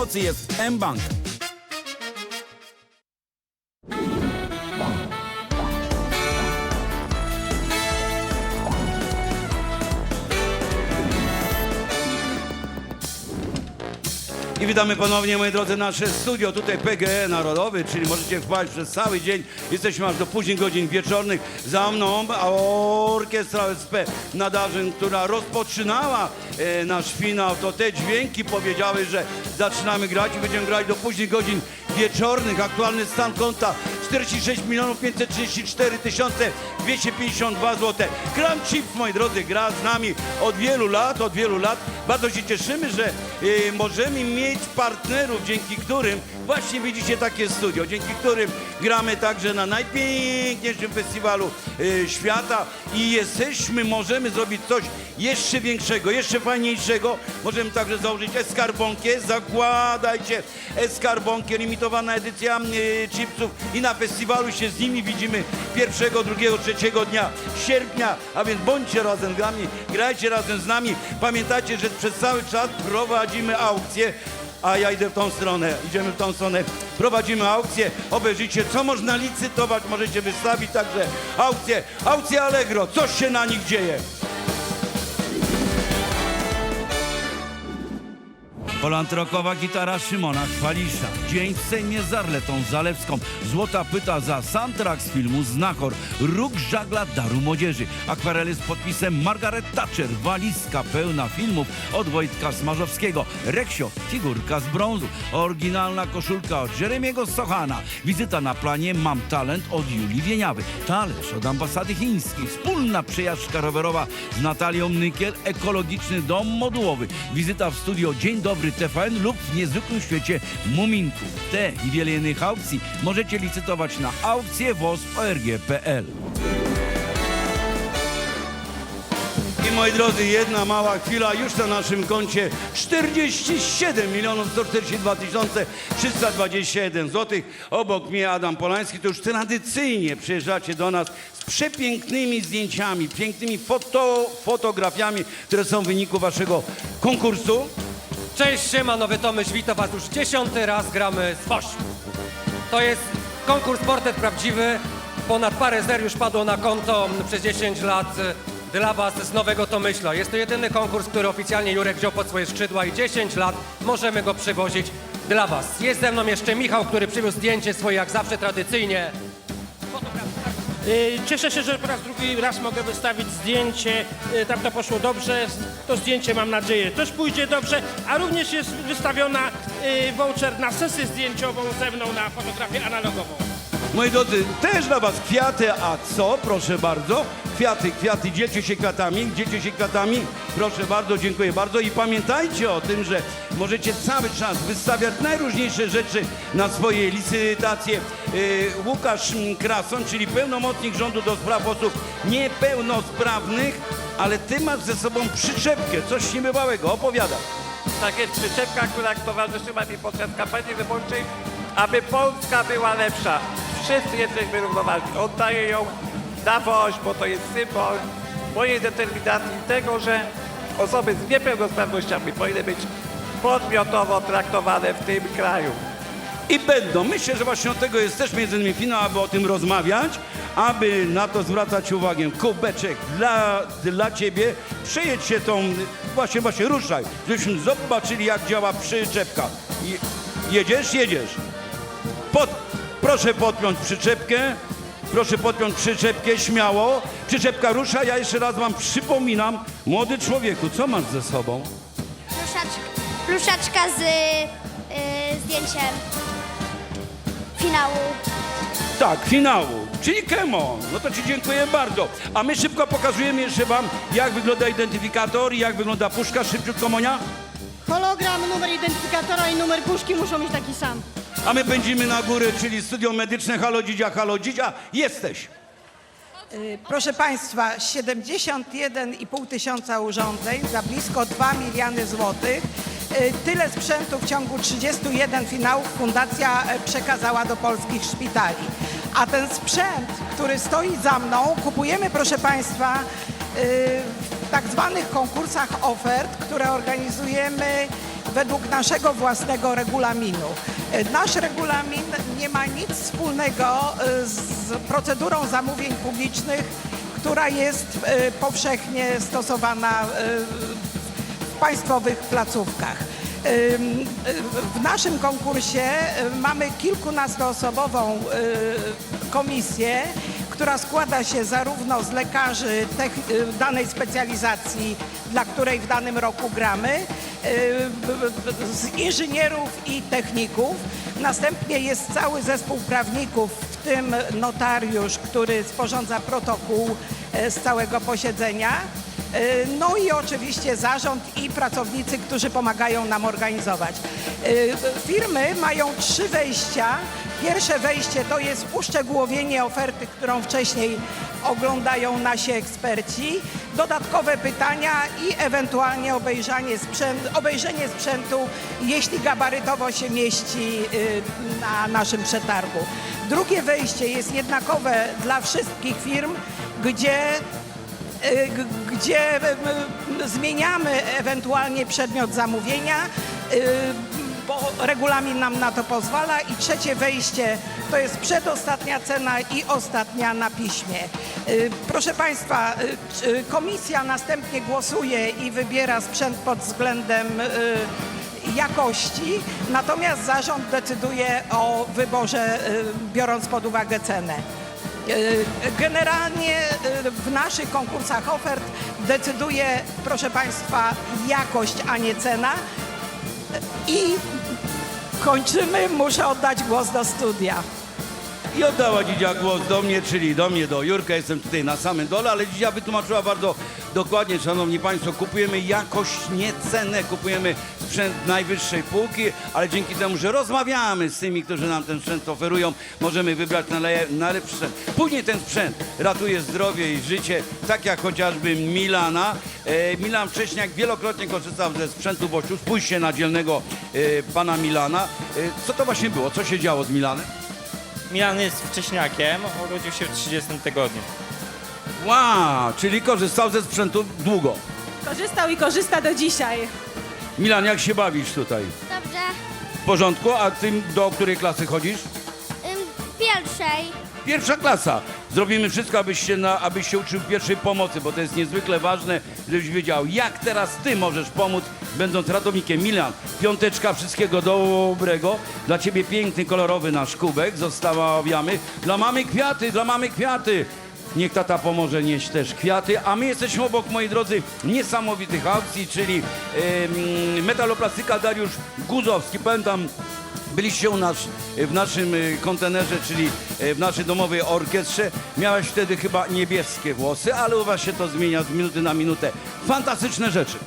pomocy jest mBank. I witamy ponownie, moi drodzy, nasze studio, tutaj PGE Narodowy, czyli możecie wpaść przez cały dzień. Jesteśmy aż do późnych godzin wieczornych. Za mną orkiestra SP Nadarzyn, która rozpoczynała e, nasz finał. To te dźwięki powiedziały, że zaczynamy grać i będziemy grać do późnych godzin wieczornych. Aktualny stan konta 46 milionów 534 tysiące 252 zł. Kram Chips, moi drodzy, gra z nami od wielu lat, od wielu lat. Bardzo się cieszymy, że e, możemy mieć partnerów, dzięki którym właśnie widzicie takie studio, dzięki którym gramy także na najpiękniejszym festiwalu e, świata i jesteśmy, możemy zrobić coś jeszcze większego, jeszcze fajniejszego. Możemy także założyć Eskarbonkę, zakładajcie Eskarbonkę, limitowana edycja e, chipsów i na festiwalu się z nimi widzimy pierwszego, drugiego, trzeciego dnia sierpnia, a więc bądźcie razem z nami, grajcie razem z nami. Pamiętajcie, że przez cały czas prowadzimy aukcje, a ja idę w tą stronę, idziemy w tą stronę. Prowadzimy aukcje, obejrzyjcie, co można licytować, możecie wystawić także aukcje, aukcje Allegro, coś się na nich dzieje. Polantrokowa gitara Szymona Chwalisza. Dzień w Sejmie z Arletą Zalewską. Złota pyta za soundtrack z filmu Znachor. Róg żagla daru młodzieży. Akwarele z podpisem Margaret Thatcher. Walizka pełna filmów od Wojtka Smarzowskiego. Reksio, figurka z brązu. Oryginalna koszulka od Jeremiego Sochana. Wizyta na planie Mam Talent od Julii Wieniawy. Talerz od ambasady chińskiej. Wspólna przejażdżka rowerowa z Natalią Nykiel. Ekologiczny dom modułowy. Wizyta w studio Dzień Dobry TVN lub w niezwykłym świecie Muminków. Te i wiele innych aukcji możecie licytować na aukcję WOSP.org.pl. I moi drodzy, jedna mała chwila, już na naszym koncie 47 milionów 142 tysiące 321 złotych. Obok mnie Adam Polański, to już tradycyjnie przyjeżdżacie do nas z przepięknymi zdjęciami, pięknymi foto, fotografiami, które są w wyniku waszego konkursu. Cześć, siema, Nowy Tomyś, witam was już dziesiąty raz gramy z Woś. To jest konkurs Portret Prawdziwy. Ponad parę zer już padło na konto przez 10 lat y, dla was z Nowego Tomyśla. Jest to jedyny konkurs, który oficjalnie Jurek wziął pod swoje skrzydła i 10 lat możemy go przywozić dla was. Jest ze mną jeszcze Michał, który przywiózł zdjęcie swoje jak zawsze tradycyjnie. Y, Cieszę się, że po raz drugi raz mogę wystawić zdjęcie. Y, Tam to poszło dobrze. To zdjęcie mam nadzieję też pójdzie dobrze. A również jest wystawiona y, voucher na sesję zdjęciową ze mną na fotografię analogową. Moi drodzy, też dla was kwiaty, a co? Proszę bardzo. Kwiaty, kwiaty, dzielcie się kwiatami, dzielcie się kwiatami. Proszę bardzo, dziękuję bardzo. I pamiętajcie o tym, że możecie cały czas wystawiać najróżniejsze rzeczy na swoje licytacje. Yy, Łukasz Krason, czyli pełnomocnik rządu do spraw osób niepełnosprawnych, ale ty masz ze sobą przyczepkę, coś niebywałego. Opowiadaj. Tak jest przyczepka, która towarzyszyła mi podczas kampanii wyborczej, aby Polska była lepsza. Wszyscy jesteśmy równoważni. Oddaję ją na woź, bo to jest symbol mojej determinacji tego, że osoby z niepełnosprawnościami powinny być podmiotowo traktowane w tym kraju. I będą. Myślę, że właśnie od tego jest też między innymi finał, aby o tym rozmawiać, aby na to zwracać uwagę. Kubeczek dla, dla ciebie. Przejedź się tą, właśnie, właśnie ruszaj, żebyśmy zobaczyli jak działa przyczepka. Je, jedziesz? Jedziesz. Pod, proszę podpiąć przyczepkę. Proszę podpiąć przyczepkę, śmiało. Przyczepka rusza, ja jeszcze raz wam przypominam. Młody człowieku, co masz ze sobą? Pluszaczka, pluszaczka z y, zdjęciem finału. Tak, finału, czyli Kemo. No to Ci dziękuję bardzo. A my szybko pokazujemy jeszcze Wam, jak wygląda identyfikator i jak wygląda puszka. Szybciutko, Monia. Hologram, numer identyfikatora i numer puszki muszą mieć taki sam. A my pędzimy na górę, czyli studio medyczne. Halo Dzidzia, halo Dzidzia. Jesteś. Y, Proszę Państwa, 71,5 tysiąca urządzeń za blisko 2 miliony złotych. Y, Tyle sprzętu w ciągu 31 finałów fundacja e, przekazała do polskich szpitali. A ten sprzęt, który stoi za mną, kupujemy, proszę Państwa, y, w tak zwanych konkursach ofert, które organizujemy według naszego własnego regulaminu. E, Nasz regulamin nie ma nic wspólnego e, z procedurą zamówień publicznych, która jest e, powszechnie stosowana w państwowych placówkach. W naszym konkursie mamy kilkunastoosobową komisję, która składa się zarówno z lekarzy danej specjalizacji, dla której w danym roku gramy, z inżynierów i techników. Następnie jest cały zespół prawników, w tym notariusz, który sporządza protokół e, z całego posiedzenia. E, No i oczywiście zarząd i pracownicy, którzy pomagają nam organizować. E, Firmy mają trzy wejścia. Pierwsze wejście to jest uszczegółowienie oferty, którą wcześniej oglądają nasi eksperci, dodatkowe pytania i ewentualnie obejrzenie, obejrzenie sprzętu, jeśli gabarytowo się mieści y, na naszym przetargu. Drugie wejście jest jednakowe dla wszystkich firm, gdzie y, gdzie y, zmieniamy ewentualnie przedmiot zamówienia, bo regulamin nam na to pozwala. I trzecie wejście to jest przedostatnia cena i ostatnia na piśmie. Y, Proszę Państwa, y, czy komisja następnie głosuje i wybiera sprzęt pod względem y, jakości, natomiast zarząd decyduje o wyborze, y, biorąc pod uwagę cenę. Y, Generalnie y, w naszych konkursach ofert decyduje, proszę Państwa, jakość, a nie cena. I kończymy, muszę oddać głos do studia. I oddała Dzidzia głos do mnie, czyli do mnie, do Jurka. Jestem tutaj na samym dole, ale Dzidzia wytłumaczyła bardzo dokładnie, szanowni państwo, kupujemy jakość, nie cenę, kupujemy sprzęt najwyższej półki, ale dzięki temu, że rozmawiamy z tymi, którzy nam ten sprzęt oferują, możemy wybrać najlepszy sprzęt. Później ten sprzęt ratuje zdrowie i życie, tak jak chociażby Milana. E, Milan Wcześniak wielokrotnie korzystał ze sprzętu Bościu. Spójrzcie na dzielnego e, pana Milana. E, co to właśnie było? Co się działo z Milanem? Milan jest wcześniakiem, urodził się w 30 tygodniu. Wow, czyli korzystał ze sprzętu długo. Korzystał i korzysta do dzisiaj. Milan, jak się bawisz tutaj? Dobrze. W porządku? A ty do której klasy chodzisz? Ym, pierwszej. Pierwsza klasa. Zrobimy wszystko, abyś się, na, abyś się uczył pierwszej pomocy, bo to jest niezwykle ważne, żebyś wiedział, jak teraz ty możesz pomóc, będąc ratownikiem. Milan, piąteczka, wszystkiego dobrego. Dla ciebie piękny, kolorowy nasz kubek zostawiamy. Dla mamy kwiaty, dla mamy kwiaty. Niech tata pomoże nieść też kwiaty, a my jesteśmy obok, moi drodzy, niesamowitych aukcji, czyli em, metaloplastyka Dariusz Guzowski. Pamiętam, Byliście u nas e, w naszym e, kontenerze, czyli e, w naszej domowej orkiestrze. Miałeś wtedy chyba niebieskie włosy, ale u was się to zmienia z minuty na minutę. Fantastyczne rzeczy.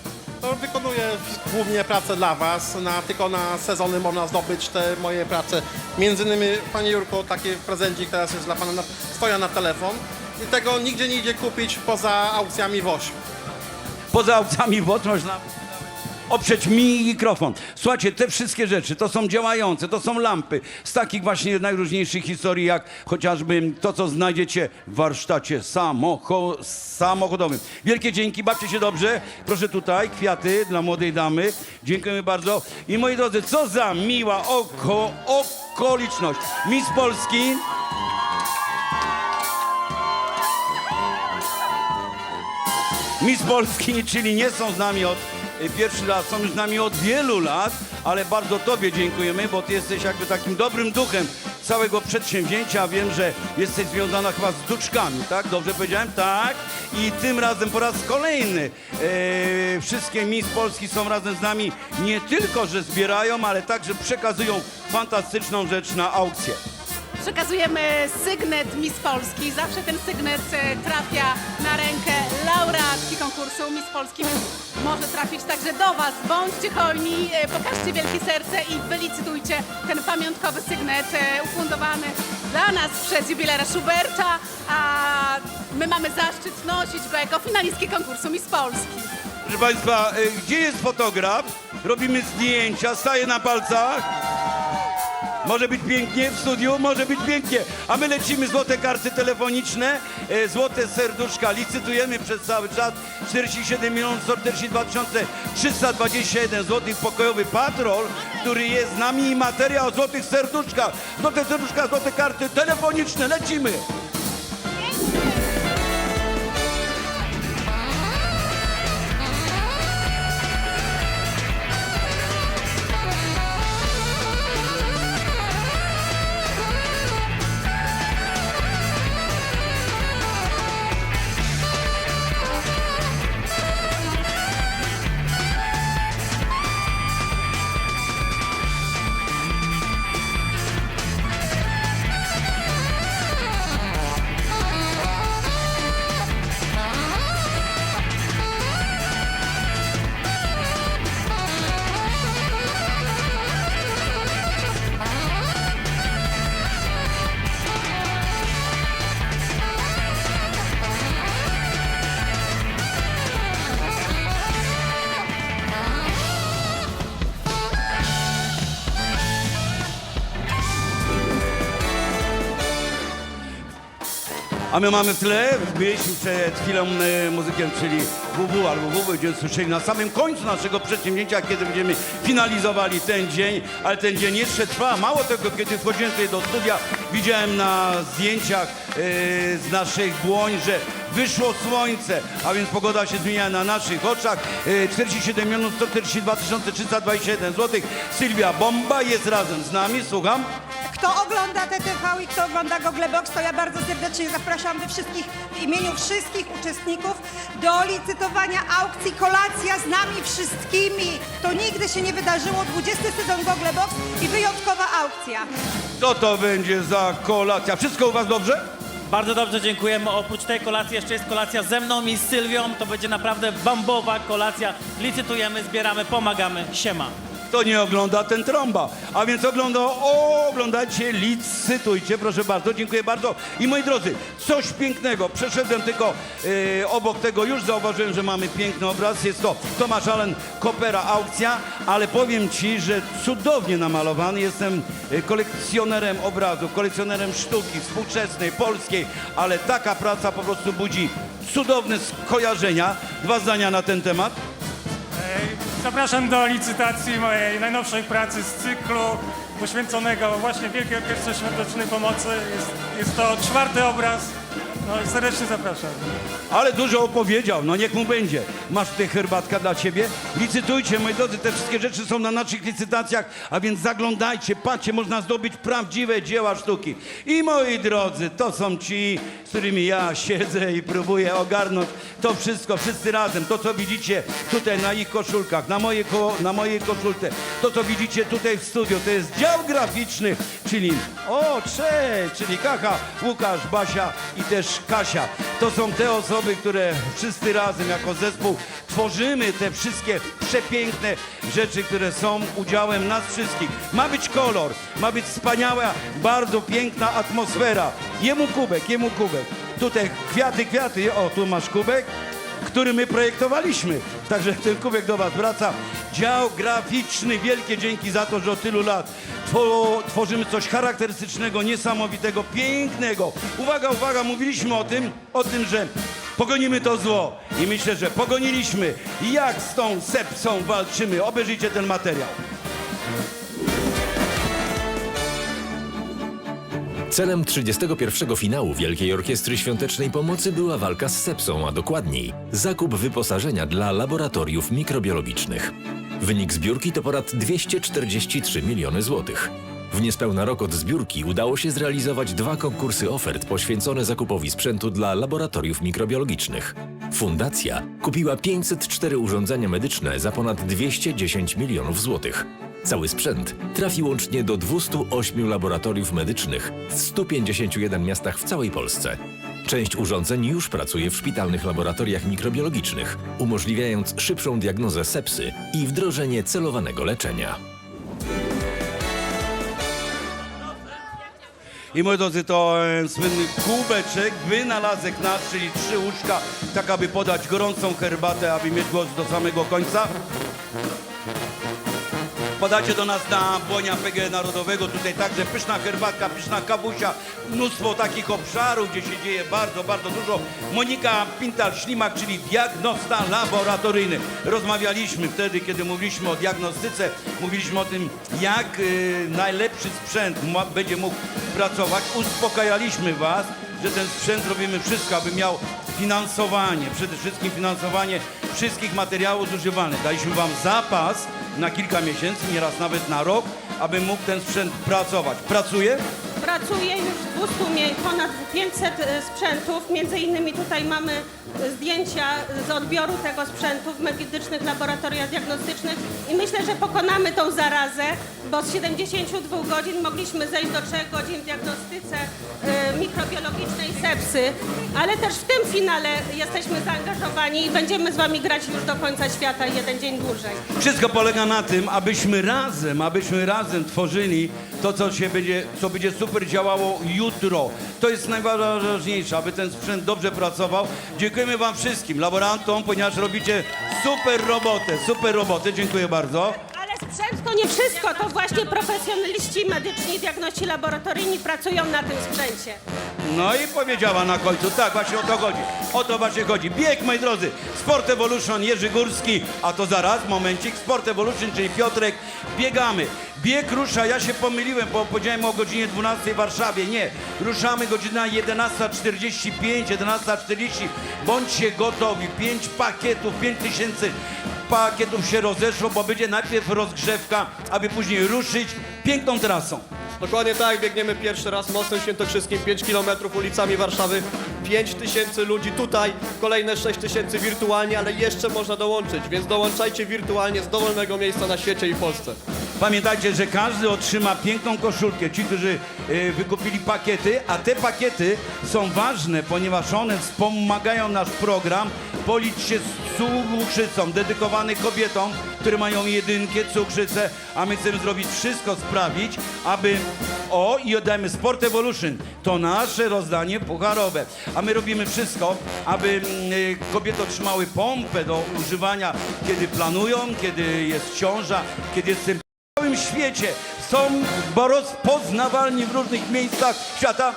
To wykonuję głównie pracę dla Was. Na, tylko na sezony można zdobyć te moje prace. Między innymi, Panie Jurko, taki prezencik teraz jest dla Pana na, stoja na telefon. I tego nigdzie nie idzie kupić poza aukcjami WOŚ. Poza aukcjami wod można oprzeć mi mikrofon. Słuchajcie, te wszystkie rzeczy to są działające, to są lampy z takich właśnie najróżniejszych historii, jak chociażby to, co znajdziecie w warsztacie samocho- samochodowym. Wielkie dzięki, bawcie się dobrze. Proszę tutaj, kwiaty dla młodej damy. Dziękujemy bardzo. I moi drodzy, co za miła oko- okoliczność. Miss Polski. Miss Polski, czyli nie są z nami od pierwszy raz, są już z nami od wielu lat, ale bardzo Tobie dziękujemy, bo Ty jesteś jakby takim dobrym duchem całego przedsięwzięcia. Wiem, że jesteś związana chyba z duczkami, tak? Dobrze powiedziałem? Tak. I tym razem po raz kolejny e, wszystkie Miss Polski są razem z nami. Nie tylko, że zbierają, ale także przekazują fantastyczną rzecz na aukcję. Przekazujemy sygnet Miss Polski. Zawsze ten sygnet e, trafia na rękę laureatki konkursu Miss Polski. Może trafić także do Was. Bądźcie hojni, e, pokażcie wielkie serce i wylicytujcie ten pamiątkowy sygnet e, ufundowany dla nas przez jubilera Schuberta, a my mamy zaszczyt nosić jako finalistki konkursu Miss Polski. Proszę Państwa, gdzie jest fotograf? Robimy zdjęcia, staje na palcach. Może być pięknie w studiu, może być pięknie. A my lecimy złote karty telefoniczne, e, złote serduszka. Licytujemy przez cały czas 47 milionów 142 321 złotych pokojowy patrol, który jest z nami i materia o złotych serduszkach. Złote serduszka, złote karty telefoniczne. Lecimy. My mamy w tle, byliśmy przed chwilą muzykiem, czyli WW albo WW, będziemy słyszeli na samym końcu naszego przedsięwzięcia, kiedy będziemy finalizowali ten dzień, ale ten dzień jeszcze trwa. Mało tego, kiedy wchodziłem tutaj do studia, widziałem na zdjęciach e, z naszych dłoń, że wyszło słońce, a więc pogoda się zmienia na naszych oczach. E, 47 milionów 142 321 zł. Sylwia Bomba jest razem z nami, słucham. Kto ogląda TTV i kto ogląda Googlebox, to ja bardzo serdecznie zapraszam wy wszystkich w imieniu wszystkich uczestników do licytowania aukcji Kolacja z nami wszystkimi. To nigdy się nie wydarzyło. 20 sezon Googlebox i wyjątkowa aukcja. Co to będzie za kolacja? Wszystko u was dobrze? Bardzo dobrze dziękujemy. Oprócz tej kolacji jeszcze jest kolacja ze mną i z Sylwią. To będzie naprawdę bambowa kolacja. Licytujemy, zbieramy, pomagamy. Siema. Kto nie ogląda, ten trąba. A więc ogląda, o, oglądajcie, licytujcie, proszę bardzo, dziękuję bardzo. I moi drodzy, coś pięknego. Przeszedłem tylko e, obok tego, już zauważyłem, że mamy piękny obraz. Jest to Tomasz Allen Kopera aukcja, ale powiem ci, że cudownie namalowany. Jestem e, kolekcjonerem obrazów, kolekcjonerem sztuki współczesnej, polskiej, ale taka praca po prostu budzi cudowne skojarzenia. Dwa zdania na ten temat. Zapraszam do licytacji mojej najnowszej pracy z cyklu poświęconego właśnie Wielkiej Orkiestrze Świątecznej Pomocy. Jest, jest to czwarty obraz. No, serdecznie zapraszam. Ale dużo opowiedział, no niech mu będzie. Masz tutaj herbatka dla ciebie. Licytujcie, moi drodzy, te wszystkie rzeczy są na naszych licytacjach, a więc zaglądajcie, patrzcie, można zdobyć prawdziwe dzieła sztuki. I moi drodzy, to są ci, z którymi ja siedzę i próbuję ogarnąć to wszystko, wszyscy razem. To, co widzicie tutaj na ich koszulkach, na, moje na mojej koszulce, to, co widzicie tutaj w studiu, to jest dział graficzny, czyli o, cześć, czyli Kacha, Łukasz, Basia i też Kasia. To są te osoby, które wszyscy razem jako zespół tworzymy te wszystkie przepiękne rzeczy, które są udziałem nas wszystkich. Ma być kolor, ma być wspaniała, bardzo piękna atmosfera. Jemu kubek, jemu kubek. Tutaj kwiaty, kwiaty. O, tu masz kubek który my projektowaliśmy. Także ten kubek do Was wraca. Dział graficzny, wielkie dzięki za to, że od tylu lat tworzymy coś charakterystycznego, niesamowitego, pięknego. Uwaga, uwaga, mówiliśmy o tym, o tym, że pogonimy to zło. I myślę, że pogoniliśmy. Jak z tą sepsą walczymy? Obejrzyjcie ten materiał. Celem 31. finału Wielkiej Orkiestry Świątecznej Pomocy była walka z sepsą, a dokładniej zakup wyposażenia dla laboratoriów mikrobiologicznych. Wynik zbiórki to ponad 243 miliony złotych. W niespełna rok od zbiórki udało się zrealizować dwa konkursy ofert poświęcone zakupowi sprzętu dla laboratoriów mikrobiologicznych. Fundacja kupiła 504 urządzenia medyczne za ponad 210 milionów złotych. Cały sprzęt trafi łącznie do 208 laboratoriów medycznych w 151 miastach w całej Polsce. Część urządzeń już pracuje w szpitalnych laboratoriach mikrobiologicznych, umożliwiając szybszą diagnozę sepsy i wdrożenie celowanego leczenia. I moi drodzy, to e, słynny kubeczek, wynalazek nasz, czyli trzy łóżka, tak aby podać gorącą herbatę, aby mieć głos do samego końca. Wpadacie do nas na Błonia PG Narodowego, tutaj także pyszna herbatka, pyszna kawusia, mnóstwo takich obszarów, gdzie się dzieje bardzo, bardzo dużo. Monika Pintal-Ślimak, czyli diagnosta laboratoryjny. Rozmawialiśmy wtedy, kiedy mówiliśmy o diagnostyce, mówiliśmy o tym, jak y, najlepszy sprzęt ma, będzie mógł pracować. Uspokajaliśmy Was, że ten sprzęt robimy wszystko, aby miał finansowanie, przede wszystkim finansowanie wszystkich materiałów zużywanych. Daliśmy Wam zapas na kilka miesięcy, nieraz nawet na rok, aby mógł ten sprzęt pracować. Pracuje? Pracuje już w 200, mie- ponad 500 e, sprzętów. Między innymi tutaj mamy e, zdjęcia z odbioru tego sprzętu w medycznych laboratoriach diagnostycznych i myślę, że pokonamy tą zarazę, bo z 72 godzin mogliśmy zejść do 3 godzin w diagnostyce e, mikrobiologicznej sepsy, ale też w tym finale jesteśmy zaangażowani i będziemy z Wami grać już do końca świata jeden dzień dłużej. Wszystko polega na tym, abyśmy razem, abyśmy razem tworzyli to, co się będzie, co będzie super działało jutro. To jest najważniejsze, aby ten sprzęt dobrze pracował. Dziękujemy Wam wszystkim, laborantom, ponieważ robicie super robotę, super robotę. Dziękuję bardzo. Sprzęt to nie wszystko, to właśnie profesjonaliści medyczni, diagności laboratoryjni pracują na tym sprzęcie. No i powiedziała na końcu, tak, właśnie o to chodzi. O to właśnie chodzi. Bieg, moi drodzy. Sport Evolution, Jerzy Górski, a to zaraz, momencik. Sport Evolution, czyli Piotrek. Biegamy. Bieg rusza, ja się pomyliłem, bo powiedziałem o godzinie 12 w Warszawie. Nie, ruszamy godzina 11.45, 11.40. Bądźcie gotowi. Pięć pakietów, 5000 grupa kiedyś się rozeszło, bo będzie najpierw rozgrzewka, aby później ruszyć piękną trasą. Dokładnie tak, biegniemy pierwszy raz mostem świętokrzyskim, 5 km ulicami Warszawy, 5 tysięcy ludzi tutaj, kolejne 6 tysięcy wirtualnie, ale jeszcze można dołączyć, więc dołączajcie wirtualnie z dowolnego miejsca na świecie i w Polsce. Pamiętajcie, że każdy otrzyma piękną koszulkę, ci, którzy e, wykupili pakiety, a te pakiety są ważne, ponieważ one wspomagają nasz program Policz się z cukrzycą, dedykowany kobietom, które mają jedynkę, cukrzycę, a my chcemy zrobić wszystko, sprawić, aby... O, i oddajmy Sport Evolution, to nasze rozdanie pucharowe, a my robimy wszystko, aby mm, y, kobiety otrzymały pompę do używania, kiedy planują, kiedy jest ciąża, kiedy jest tym w całym świecie. Są rozpoznawalni w różnych miejscach świata.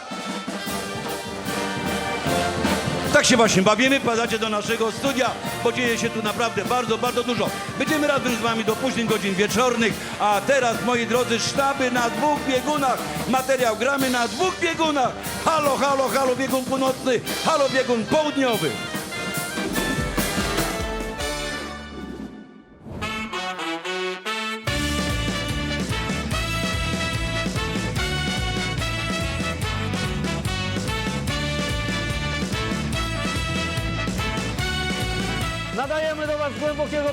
Tak się właśnie bawimy, padacie do naszego studia, bo dzieje się tu naprawdę bardzo, bardzo dużo. Będziemy razem z wami do późnych godzin wieczornych, a teraz, moi drodzy, sztaby na dwóch biegunach. Materiał gramy na dwóch biegunach. Halo, halo, halo, biegun północny, halo, biegun południowy.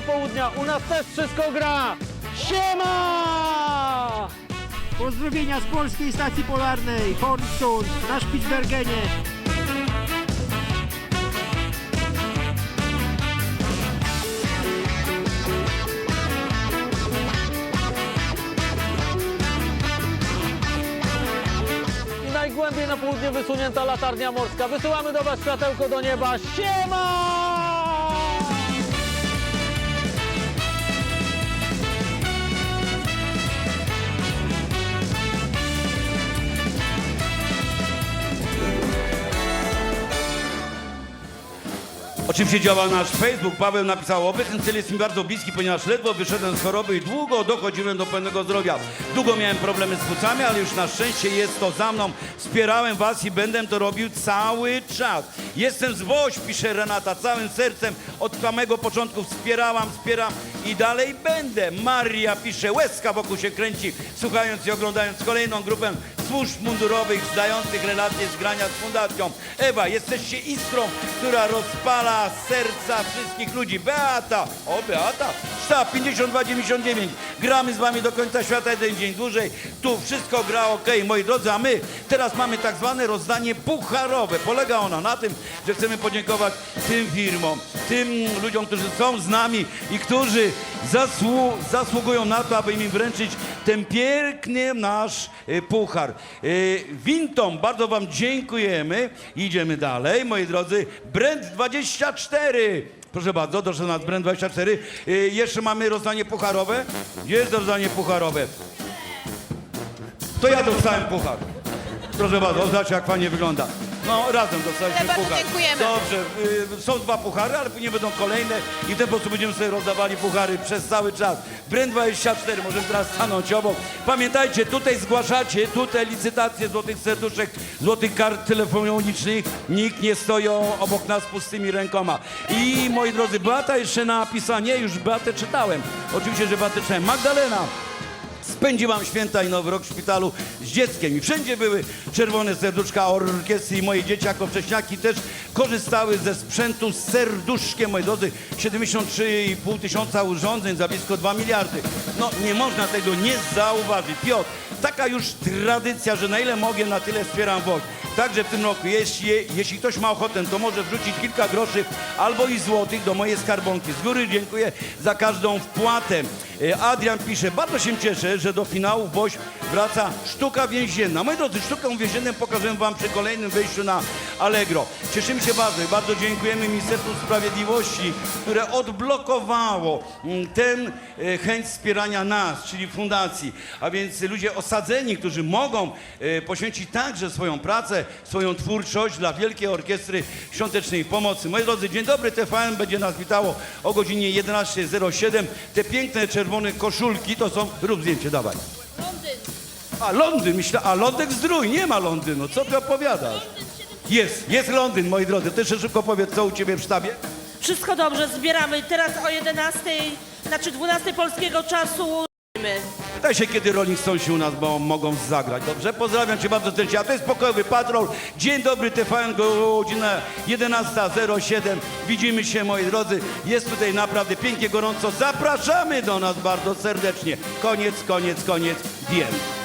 Południa. U nas też wszystko gra. Siema! Pozdrowienia z Polskiej Stacji Polarnej, Hornsund, na Spitsbergenie. I najgłębiej na południe wysunięta latarnia morska. Wysyłamy do Was światełko do nieba. Siema! Oczywiście działa nasz Facebook. Paweł napisał, obecny cel jest mi bardzo bliski, ponieważ ledwo wyszedłem z choroby i długo dochodziłem do pełnego zdrowia. Długo miałem problemy z płucami, ale już na szczęście jest to za mną. Wspierałem was i będę to robił cały czas. Jestem z Woś, pisze Renata, całym sercem od samego początku wspierałam, wspieram i dalej będę. Maria pisze, łezka wokół się kręci, słuchając i oglądając kolejną grupę służb mundurowych zdających relacje z grania z fundacją. Ewa, jesteście iskrą, która rozpala serca wszystkich ludzi. Beata, o Beata, sztab 5299. Gramy z wami do końca świata jeden dzień dłużej. Tu wszystko gra ok, moi drodzy, a my teraz mamy tak zwane rozdanie pucharowe. Polega ono na tym, że chcemy podziękować tym firmom, tym ludziom, którzy są z nami i którzy zasłu zasługują na to, aby im wręczyć ten piękny nasz y, puchar. Y, Wintom, bardzo wam dziękujemy. Idziemy dalej, moi drodzy. Brand 24. Proszę bardzo, doszedł nas Brand 24. Y, jeszcze mamy rozdanie pucharowe. Jest rozdanie pucharowe? To ja dostałem puchar. Proszę bardzo, zobaczcie jak fajnie wygląda. No, razem dostaliśmy Bardzo puchar. dziękujemy. Dobrze, y, są dwa puchary, ale później będą kolejne i w ten sposób będziemy sobie rozdawali puchary przez cały czas. Brand 24, możemy teraz stanąć obok. Pamiętajcie, tutaj zgłaszacie, tutaj licytacje złotych serduszek, złotych kart telefonicznych. Nikt nie stoi obok nas pustymi rękoma. I moi drodzy, Beata jeszcze napisała, nie, już Beatę czytałem. Oczywiście, że Beatę czytałem. Magdalena. Spędziłam święta i nowy rok w szpitalu z dzieckiem i wszędzie były czerwone serduszka orkiestry i moje dzieci jako wcześniaki też korzystały ze sprzętu z serduszkiem, moi drodzy, 73,5 tysiąca urządzeń za blisko 2 miliardy. No nie można tego nie zauważyć. Piotr, taka już tradycja, że na ile mogę, na tyle wspieram WOŚ. Także w tym roku, jeśli, jeśli ktoś ma ochotę, to może wrzucić kilka groszy albo i złotych do mojej skarbonki. Z góry dziękuję za każdą wpłatę. E, Adrian pisze, bardzo się cieszę, że do finału WOŚ wraca sztuka więzienna. Moi drodzy, sztukę więzienną pokażę wam przy kolejnym wejściu na Allegro. Cieszymy się bardzo i bardzo dziękujemy Ministerstwu Sprawiedliwości, które odblokowało mm, ten e, chęć wspierania nas, czyli fundacji. A więc ludzie osadzeni, którzy mogą e, poświęcić także swoją pracę, swoją twórczość dla Wielkiej Orkiestry Świątecznej Pomocy. Moi drodzy, dzień dobry, TVN będzie nas witało o godzinie 11.07. Te piękne czerwone koszulki to są... Rób zdjęcie, dawaj. A Londyn, myślę, a Londyn zdrój, nie ma Londynu, co ty opowiadasz? Jest, jest Londyn, moi drodzy. Ty jeszcze szybko powiedz, co u ciebie w sztabie? Wszystko dobrze, zbieramy. Teraz o 11, znaczy 12 polskiego czasu. Daj się, kiedy Rolling Stonesi u nas bo mogą zagrać, dobrze? Pozdrawiam cię bardzo serdecznie. A to jest Pokojowy Patrol. Dzień dobry, TVN, godzina 11.07. Widzimy się, moi drodzy. Jest tutaj naprawdę pięknie, gorąco. Zapraszamy do nas bardzo serdecznie. Koniec, koniec, koniec. Wiem.